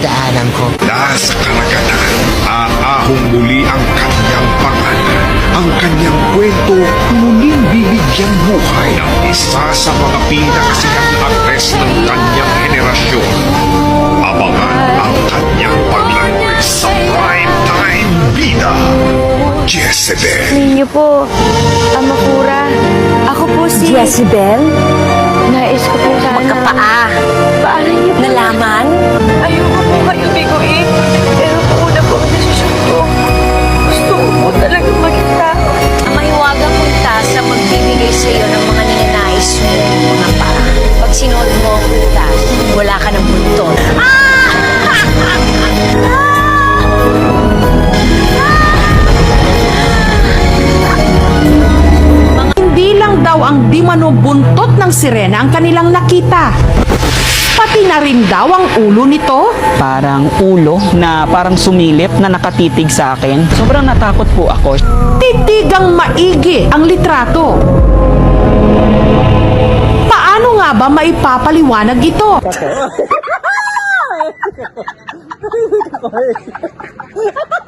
dinadaanan ko. Nasa karagatan, aahong muli ang kanyang pangalan. Ang kanyang kwento muling bibigyan buhay ng isa sa mga pinakasihang aktres ng kanyang henerasyon. Abangan ang kanyang paglangoy sa prime time bida. Jezebel. Ninyo po, Amakura. Ako po si... Jezebel? Nais ko po sana... Magkapaa. Ang di buntot ng sirena ang kanilang nakita. Pati na rin daw ang ulo nito. parang ulo na parang sumilip na nakatitig sa akin. Sobrang natakot po ako. Titigang maigi ang litrato. Paano nga ba maipapaliwanag ito?